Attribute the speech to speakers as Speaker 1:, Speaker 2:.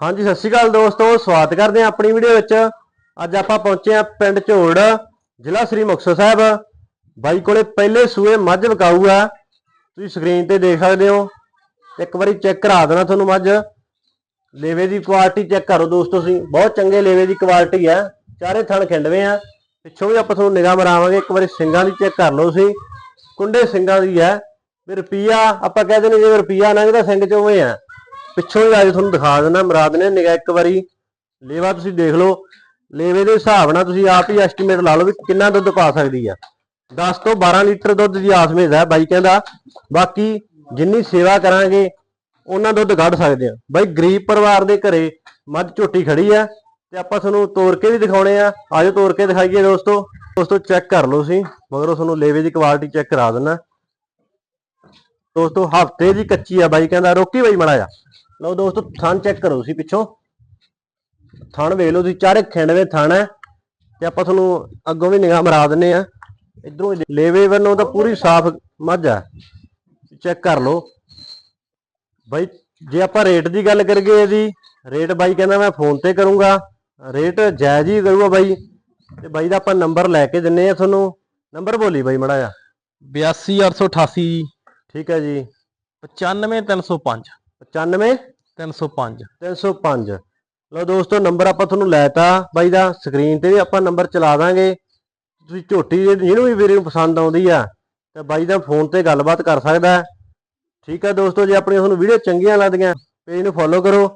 Speaker 1: ਹਾਂਜੀ, ਸਤਿ ਸ਼੍ਰੀ ਅਕਾਲ ਦੋਸਤੋ, ਸਵਾਗਤ ਕਰਦੇ ਹਾਂ ਆਪਣੀ ਵੀਡੀਓ ਵਿੱਚ। ਅੱਜ ਆਪਾਂ ਪਹੁੰਚੇ ਹਾਂ ਪਿੰਡ ਝੋੜ, ਜ਼ਿਲ੍ਹਾ ਸ੍ਰੀ ਮੁਕਤਸਰ ਸਾਹਿਬ। ਬਾਈ ਕੋਲੇ ਪਹਿਲੇ ਸੂਏ ਮੱਝ ਵਿਕਾਊ ਆ। ਤੁਸੀਂ ਸਕਰੀਨ ਤੇ ਦੇਖ ਸਕਦੇ ਹੋ। ਇੱਕ ਵਾਰੀ ਚੈੱਕ ਕਰਾ ਦੇਣਾ ਤੁਹਾਨੂੰ ਮੱਝ। ਲੇਵੇ ਦੀ ਕੁਆਲਿਟੀ ਚੈੱਕ ਕਰੋ ਦੋਸਤੋ ਤੁਸੀਂ। ਬਹੁਤ ਚੰਗੇ ਲੇਵੇ ਦੀ ਕੁਆਲਿਟੀ ਆ। ਚਾਰੇ ਥਣ ਖਿੰਡਵੇਂ ਆ। ਪਿੱਛੋਂ ਵੀ ਆਪਾਂ ਤੁਹਾਨੂੰ ਨਿਗਾਹ ਮਰਾਵਾਂਗੇ। ਇੱਕ ਵਾਰੀ ਸਿੰਘਾਂ ਦੀ ਚੈੱਕ ਕਰ ਲਓ ਤੁਸੀਂ। ਕੁੰਡੇ ਸਿੰਘਾਂ ਦੀ ਹੈ ਵੀ ਰੁਪਈਆ, ਆਪਾਂ ਕਹਿੰਦੇ ਨੇ ਜੇ ਰੁਪਈਆ ਲੰਘਦਾ, ਸਿੰਘ ਚ ਉਵੇਂ ਆ। ਪਿੱਛੋਂ ਹੀ ਅੱਜ ਤੁਹਾਨੂੰ ਦਿਖਾ ਦਿੰਦਾ ਮਰਾ ਦਿੰਦੇ ਨਿਗਾਹ ਇੱਕ ਵਾਰੀ। ਲੇਵਾ ਤੁਸੀਂ ਦੇਖ ਲਓ, ਲੇਵੇ ਦੇ ਹਿਸਾਬ ਨਾਲ ਤੁਸੀਂ ਆਪ ਹੀ ਐਸਟੀਮੇਟ ਲਾ ਲਓ ਵੀ ਕਿੰਨਾ ਦੁੱਧ ਪਾ ਸਕਦੀ ਆ। 10 ਤੋਂ 12 ਲੀਟਰ ਦੁੱਧ ਦੀ ਆਸਮੇਦ ਹੈ ਬਾਈ ਕਹਿੰਦਾ, ਬਾਕੀ ਜਿੰਨੀ ਸੇਵਾ ਕਰਾਂਗੇ, ਉਹਨਾਂ ਦੁੱਧ ਕੱਢ ਸਕਦੇ ਆ। ਬਾਈ ਗਰੀਬ ਪਰਿਵਾਰ ਦੇ ਘਰੇ ਮੱਝ ਝੋਟੀ ਖੜੀ ਆ, ਤੇ ਆਪਾਂ ਤੁਹਾਨੂੰ ਤੋੜ ਕੇ ਵੀ ਦਿਖਾਉਣੇ ਆ। ਆਜੋ ਤੋੜ ਕੇ ਦਿਖਾਈਏ ਦੋਸਤੋ। ਦੋਸਤੋ ਚੈੱਕ ਕਰ ਲਓ ਤੁਸੀਂ, ਮਗਰੋਂ ਤੁਹਾਨੂੰ ਲੇਵੇ ਦੀ ਕੁਆਲਿਟੀ ਚੈੱਕ ਕਰਾ ਦਿੰਦਾ। ਦੋਸਤੋ ਹਫ਼ਤੇ ਦੀ ਕੱਚੀ ਆ ਬਾਈ ਕਹਿੰਦਾ, ਰੋਕੀ ਬਾਈ ਮੜਾ ਜਾ ਲਓ ਦੋਸਤੋ ਥਣ ਚੈੱਕ ਕਰੋ ਤੁਸੀਂ ਪਿੱਛੋਂ। ਥਣ ਵੇਖ ਲਓ ਤੁਸੀਂ ਚਾਰੇ ਖਿੰਡਵੇਂ ਥਣ ਹੈ ਤੇ ਆਪਾਂ ਤੁਹਾਨੂੰ ਅੱਗੋਂ ਵੀ ਨਿਗਾਹ ਮਰਾ ਦਿੰਨੇ ਆ। ਇਧਰੋਂ ਲੇਵੇ ਵੱਲੋਂ ਤਾਂ ਪੂਰੀ ਸਾਫ਼ ਮੱਝ ਆ। ਚੈੱਕ ਕਰ ਲਓ। ਬਾਈ ਜੇ ਆਪਾਂ ਰੇਟ ਦੀ ਗੱਲ ਕਰੀਏ ਇਹਦੀ ਰੇਟ ਬਾਈ ਕਹਿੰਦਾ ਮੈਂ ਫੋਨ ਤੇ ਕਰੂੰਗਾ। ਰੇਟ ਜਾਇਜ਼ ਹੀ ਕਰੂਗਾ ਬਾਈ। ਤੇ ਬਾਈ ਦਾ ਆਪਾਂ ਨੰਬਰ ਲੈ ਕੇ ਦਿੰਨੇ ਆ ਤੁਹਾਨੂੰ। ਨੰਬਰ ਬੋਲੀ ਬਾਈ ਮੜਾ ਜਾ।
Speaker 2: 82888
Speaker 1: ਠੀਕ ਹੈ ਜੀ।
Speaker 2: 95305
Speaker 1: 95
Speaker 2: 305
Speaker 1: 305 ਲਓ ਦੋਸਤੋ ਨੰਬਰ ਆਪਾਂ ਤੁਹਾਨੂੰ ਲੈਤਾ ਬਾਈ ਦਾ। ਸਕਰੀਨ ਤੇ ਵੀ ਆਪਾਂ ਨੰਬਰ ਚਲਾ ਦਾਂਗੇ। ਤੁਸੀਂ ਝੋਟੀ ਜਿਹਨੂੰ ਵੀ ਵੀਰੇ ਨੂੰ ਪਸੰਦ ਆਉਂਦੀ ਆ ਤੇ ਬਾਈ ਦਾ ਫੋਨ ਤੇ ਗੱਲਬਾਤ ਕਰ ਸਕਦਾ। ਠੀਕ ਹੈ ਦੋਸਤੋ ਜੇ ਆਪਣੀ ਤੁਹਾਨੂੰ ਵੀਡੀਓ ਚੰਗੀਆਂ ਲੱਗਦੀਆਂ ਪੇਜ ਨੂੰ ਫੋਲੋ ਕਰੋ।